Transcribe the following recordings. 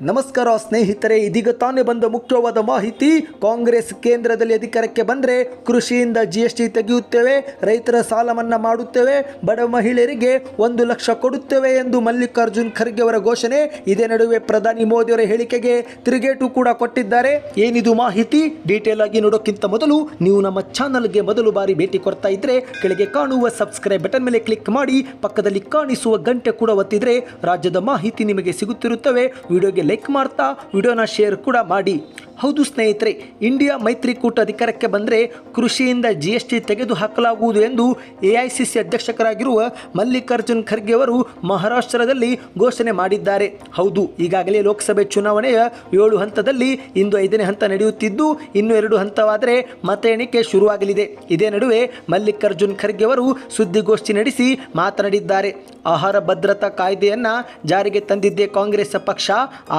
ನಮಸ್ಕಾರ ಸ್ನೇಹಿತರೆ, ಇದೀಗ ತಾನೇ ಬಂದ ಮುಖ್ಯವಾದ ಮಾಹಿತಿ, ಕಾಂಗ್ರೆಸ್ ಕೇಂದ್ರದಲ್ಲಿ ಅಧಿಕಾರಕ್ಕೆ ಬಂದರೆ ಕೃಷಿಯಿಂದ ಜಿ ಎಸ್ ಟಿ ತೆಗೆಯುತ್ತೇವೆ, ರೈತರ ಸಾಲ ಮನ್ನಾ ಮಾಡುತ್ತೇವೆ, ಬಡ ಮಹಿಳೆಯರಿಗೆ ಒಂದು ಲಕ್ಷ ಕೊಡುತ್ತೇವೆ ಎಂದು ಮಲ್ಲಿಕಾರ್ಜುನ್ ಖರ್ಗೆ ಅವರ ಘೋಷಣೆ, ಇದೇ ನಡುವೆ ಪ್ರಧಾನಿ ಮೋದಿಯವರ ಹೇಳಿಕೆಗೆ ತಿರುಗೇಟು ಕೂಡ ಕೊಟ್ಟಿದ್ದಾರೆ. ಏನಿದು ಮಾಹಿತಿ? ಡೀಟೇಲ್ ಆಗಿ ನೋಡೋಕ್ಕಿಂತ ಮೊದಲು ನೀವು ನಮ್ಮ ಚಾನಲ್ಗೆ ಮೊದಲು ಬಾರಿ ಭೇಟಿ ಕೊಡ್ತಾ ಇದ್ರೆ, ಕೆಳಗೆ ಕಾಣುವ ಸಬ್ಸ್ಕ್ರೈಬ್ ಬಟನ್ ಮೇಲೆ ಕ್ಲಿಕ್ ಮಾಡಿ, ಪಕ್ಕದಲ್ಲಿ ಕಾಣಿಸುವ ಗಂಟೆ ಕೂಡ ಒತ್ತಿದ್ರೆ, ರಾಜ್ಯದ ಮಾಹಿತಿ ನಿಮಗೆ ಸಿಗುತ್ತಿರುತ್ತವೆ. ವಿಡಿಯೋಗೆ ಲೈಕ್ ಮಾಡ್ತಾ ವಿಡಿಯೋನ ಶೇರ್ ಕೂಡ ಮಾಡಿ. ಹೌದು ಸ್ನೇಹಿತರೆ, ಇಂಡಿಯಾ ಮೈತ್ರಿಕೂಟ ಅಧಿಕಾರಕ್ಕೆ ಬಂದರೆ ಕೃಷಿಯಿಂದ ಜಿ ಎಸ್ ಟಿ ತೆಗೆದು ಹಾಕಲಾಗುವುದು ಎಂದು ಎಐಸಿಸಿ ಅಧ್ಯಕ್ಷಕರಾಗಿರುವ ಮಲ್ಲಿಕಾರ್ಜುನ್ ಖರ್ಗೆ ಅವರು ಮಹಾರಾಷ್ಟ್ರದಲ್ಲಿ ಘೋಷಣೆ ಮಾಡಿದ್ದಾರೆ. ಹೌದು, ಈಗಾಗಲೇ ಲೋಕಸಭೆ ಚುನಾವಣೆಯ ಏಳು ಹಂತದಲ್ಲಿ ಇಂದು ಐದನೇ ಹಂತ ನಡೆಯುತ್ತಿದ್ದು, ಇನ್ನು ಎರಡು ಹಂತವಾದರೆ ಮತ ಎಣಿಕೆ ಶುರುವಾಗಲಿದೆ. ಇದೇ ನಡುವೆ ಮಲ್ಲಿಕಾರ್ಜುನ್ ಖರ್ಗೆ ಅವರು ಸುದ್ದಿಗೋಷ್ಠಿ ನಡೆಸಿ ಮಾತನಾಡಿದ್ದಾರೆ. ಆಹಾರ ಭದ್ರತಾ ಕಾಯ್ದೆಯನ್ನ ಜಾರಿಗೆ ತಂದಿದ್ದೇ ಕಾಂಗ್ರೆಸ್ ಪಕ್ಷ,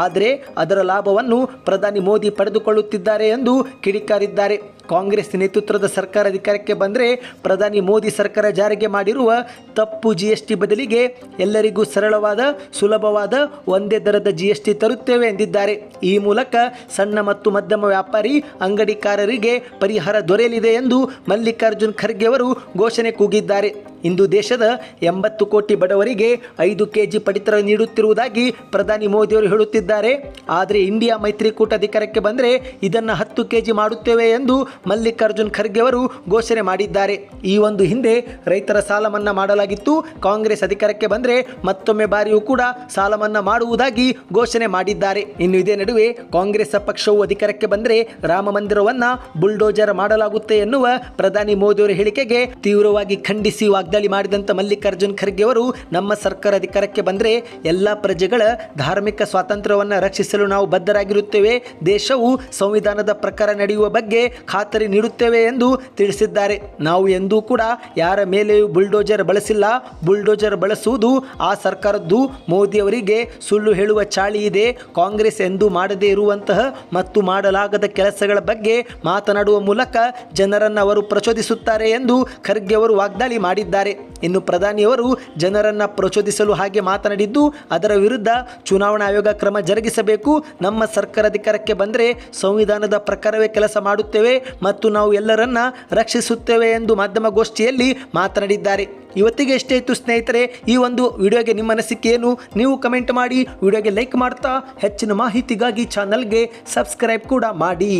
ಆದರೆ ಅದರ ಲಾಭವನ್ನು ಪ್ರಧಾನಿ ಮೋದಿ ಪಡೆದುಕೊಳ್ಳುತ್ತಿದ್ದಾರೆ ಎಂದು ಕಿಡಿಕಾರಿದ್ದಾರೆ. ಕಾಂಗ್ರೆಸ್ ನೇತೃತ್ವದ ಸರ್ಕಾರ ಅಧಿಕಾರಕ್ಕೆ ಬಂದರೆ ಪ್ರಧಾನಿ ಮೋದಿ ಸರ್ಕಾರ ಜಾರಿಗೆ ಮಾಡಿರುವ ತಪ್ಪು ಜಿ ಎಸ್ ಟಿ ಬದಲಿಗೆ ಎಲ್ಲರಿಗೂ ಸರಳವಾದ, ಸುಲಭವಾದ, ಒಂದೇ ದರದ ಜಿ ಎಸ್ ಟಿ ತರುತ್ತೇವೆ ಎಂದಿದ್ದಾರೆ. ಈ ಮೂಲಕ ಸಣ್ಣ ಮತ್ತು ಮಧ್ಯಮ ವ್ಯಾಪಾರಿ, ಅಂಗಡಿಕಾರರಿಗೆ ಪರಿಹಾರ ದೊರೆಯಲಿದೆ ಎಂದು ಮಲ್ಲಿಕಾರ್ಜುನ್ ಖರ್ಗೆ ಅವರು ಘೋಷಣೆ ಕೂಗಿದ್ದಾರೆ. ಇಂದು ದೇಶದ ಎಂಬತ್ತು ಕೋಟಿ ಬಡವರಿಗೆ ಐದು ಕೆಜಿ ಪಡಿತರ ನೀಡುತ್ತಿರುವುದಾಗಿ ಪ್ರಧಾನಿ ಮೋದಿಯವರು ಹೇಳುತ್ತಿದ್ದಾರೆ. ಆದರೆ ಇಂಡಿಯಾ ಮೈತ್ರಿಕೂಟ ಅಧಿಕಾರಕ್ಕೆ ಬಂದರೆ ಇದನ್ನು ಹತ್ತು ಕೆಜಿ ಮಾಡುತ್ತೇವೆ ಎಂದು ಮಲ್ಲಿಕಾರ್ಜುನ್ ಖರ್ಗೆ ಅವರು ಘೋಷಣೆ ಮಾಡಿದ್ದಾರೆ. ಈ ಒಂದು ಹಿಂದೆ ರೈತರ ಸಾಲ ಮನ್ನಾ ಮಾಡಲಾಗಿತ್ತು. ಕಾಂಗ್ರೆಸ್ ಅಧಿಕಾರಕ್ಕೆ ಬಂದರೆ ಮತ್ತೊಮ್ಮೆ ಬಾರಿಯೂ ಕೂಡ ಸಾಲ ಮನ್ನಾ ಮಾಡುವುದಾಗಿ ಘೋಷಣೆ ಮಾಡಿದ್ದಾರೆ. ಇನ್ನು ಇದೇ ನಡುವೆ ಕಾಂಗ್ರೆಸ್ ಪಕ್ಷವು ಅಧಿಕಾರಕ್ಕೆ ಬಂದರೆ ರಾಮ ಮಂದಿರವನ್ನು ಬುಲ್ಡೋಜರ್ ಮಾಡಲಾಗುತ್ತೆ ಎನ್ನುವ ಪ್ರಧಾನಿ ಮೋದಿಯವರ ಹೇಳಿಕೆಗೆ ತೀವ್ರವಾಗಿ ಖಂಡಿಸಿ ವಾಗ್ದಾಳಿ ಮಾಡಿದಂಥ ಮಲ್ಲಿಕಾರ್ಜುನ್ ಖರ್ಗೆ ಅವರು ನಮ್ಮ ಸರ್ಕಾರ ಅಧಿಕಾರಕ್ಕೆ ಬಂದರೆ ಎಲ್ಲ ಪ್ರಜೆಗಳ ಧಾರ್ಮಿಕ ಸ್ವಾತಂತ್ರ್ಯವನ್ನು ರಕ್ಷಿಸಲು ನಾವು ಬದ್ಧರಾಗಿರುತ್ತೇವೆ. ದೇಶವು ಸಂವಿಧಾನದ ಪ್ರಕಾರ ನಡೆಯುವ ಬಗ್ಗೆ ಖಾತರಿ ನೀಡುತ್ತೇವೆ ಎಂದು ತಿಳಿಸಿದ್ದಾರೆ. ನಾವು ಎಂದೂ ಕೂಡ ಯಾರ ಮೇಲೆಯೂ ಬುಲ್ಡೋಜರ್ ಬಳಸಿಲ್ಲ. ಬುಲ್ಡೋಜರ್ ಬಳಸುವುದು ಆ ಸರ್ಕಾರದ್ದು. ಮೋದಿಯವರಿಗೆ ಸುಳ್ಳು ಹೇಳುವ ಚಾಳಿ ಇದೆ. ಕಾಂಗ್ರೆಸ್ ಎಂದೂ ಮಾಡದೇ ಇರುವಂತಹ ಮತ್ತು ಮಾಡಲಾಗದ ಕೆಲಸಗಳ ಬಗ್ಗೆ ಮಾತನಾಡುವ ಮೂಲಕ ಜನರನ್ನು ಅವರು ಪ್ರಚೋದಿಸುತ್ತಾರೆ ಎಂದು ಖರ್ಗೆ ಅವರು ವಾಗ್ದಾಳಿ ಮಾಡಿದ್ದಾರೆ. ಇನ್ನು ಪ್ರಧಾನಿಯವರು ಜನರನ್ನು ಪ್ರಚೋದಿಸಲು ಹಾಗೆ ಮಾತನಾಡಿದ್ದು, ಅದರ ವಿರುದ್ಧ ಚುನಾವಣಾ ಆಯೋಗ ಕ್ರಮ ಜರುಗಿಸಬೇಕು. ನಮ್ಮ ಸರ್ಕಾರ ಅಧಿಕಾರಕ್ಕೆ ಬಂದರೆ ಸಂವಿಧಾನದ ಪ್ರಕಾರವೇ ಕೆಲಸ ಮಾಡುತ್ತೇವೆ. ಮತ್ತು ನಾವು ಎಲ್ಲರನ್ನ ರಕ್ಷಿಸುತ್ತೇವೆ ಎಂದು ಮಾಧ್ಯಮಗೋಷ್ಠಿಯಲ್ಲಿ ಮಾತನಾಡಿದ್ದಾರೆ. ಇವತ್ತಿಗೆ ಎಷ್ಟೇ ಇತ್ತು ಸ್ನೇಹಿತರೆ, ಈ ಒಂದು ವಿಡಿಯೋಗೆ ನಿಮ್ಮ ಅನಿಸಿಕೆ ಏನು? ನೀವು ಕಮೆಂಟ್ ಮಾಡಿ, ವಿಡಿಯೋಗೆ ಲೈಕ್ ಮಾಡ್ತಾ ಹೆಚ್ಚಿನ ಮಾಹಿತಿಗಾಗಿ ಚಾನಲ್ಗೆ ಸಬ್ಸ್ಕ್ರೈಬ್ ಕೂಡ ಮಾಡಿ.